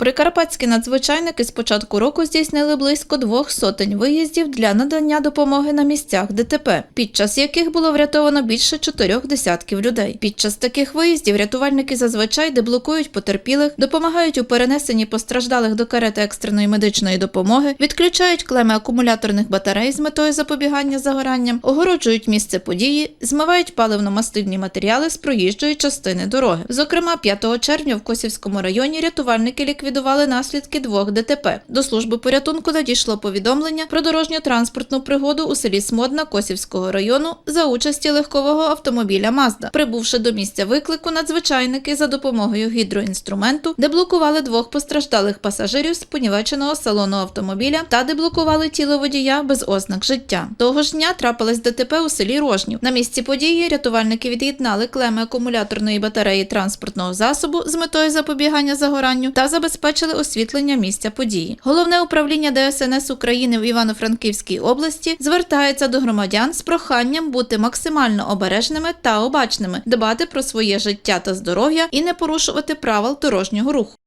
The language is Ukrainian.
Прикарпатські надзвичайники з початку року здійснили близько двох сотень виїздів для надання допомоги на місцях ДТП, під час яких було врятовано більше чотирьох десятків людей. Під час таких виїздів рятувальники зазвичай деблокують потерпілих, допомагають у перенесенні постраждалих до карети екстреної медичної допомоги, відключають клеми акумуляторних батарей з метою запобігання загоранням, огороджують місце події, змивають паливно-мастильні матеріали з проїжджої частини дороги. Зокрема, 5 червня в Косівському районі рятувальники ліквідували наслідки двох ДТП. До служби порятунку надійшло повідомлення про дорожньо-транспортну пригоду у селі Смодна Косівського району за участі легкового автомобіля Мазда. Прибувши до місця виклику, надзвичайники за допомогою гідроінструменту деблокували двох постраждалих пасажирів з понівеченого салону автомобіля та деблокували тіло водія без ознак життя. Того ж дня трапилось ДТП у селі Рожнів. На місці події рятувальники від'єднали клеми акумуляторної батареї транспортного засобу з метою запобігання загоранню та забезпечили освітлення місця події. Головне управління ДСНС України в Івано-Франківській області звертається до громадян з проханням бути максимально обережними та обачними, дбати про своє життя та здоров'я і не порушувати правил дорожнього руху.